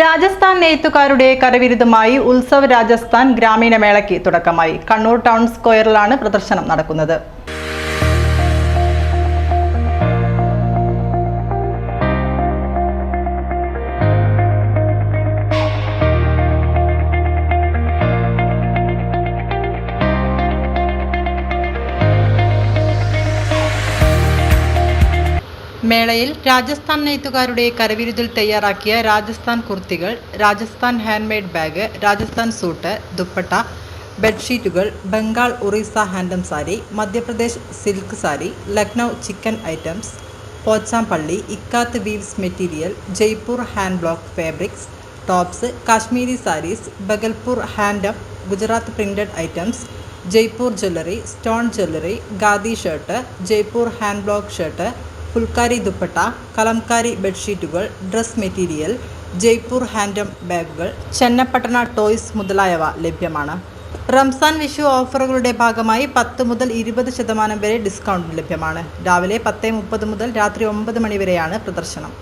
രാജസ്ഥാൻ നെയ്ത്തുകാരുടെ കരവിരുതുമായി ഉത്സവ് രാജസ്ഥാൻ ഗ്രാമീണ മേളയ്ക്ക് തുടക്കമായി. കണ്ണൂർ ടൗൺ സ്ക്വയറിലാണ് പ്രദർശനം നടക്കുന്നത്. മേളയിൽ രാജസ്ഥാൻ നെയ്ത്തുകാരുടെ കരവിരുതിൽ തയ്യാറാക്കിയ Rajasthan കുർത്തികൾ Rajasthan handmade bag Rajasthan suit dupatta ബെഡ്ഷീറ്റുകൾ Bengal Orissa handloom sari Madhya Pradesh silk sari Lucknow chikan items Pochampally ikat weaves material Jaipur hand block fabrics tops Kashmiri sarees Bhagalpur handloom Gujarat printed items Jaipur jewellery stone jewellery khadi shirt Jaipur hand block shirt phulkari dupatta kalamkari ബെഡ്ഷീറ്റുകൾ dress material Jaipur handloom ബാഗുകൾ Channapatna toys മുതലായവ ലഭ്യമാണ്. റംസാൻ വിഷു ഓഫറുകളുടെ ഭാഗമായി പത്ത് മുതൽ ഇരുപത് ശതമാനം വരെ discount ലഭ്യമാണ്. രാവിലെ പത്ത് മുപ്പത് മുതൽ രാത്രി ഒമ്പത് മണി വരെയാണ് പ്രദർശനം.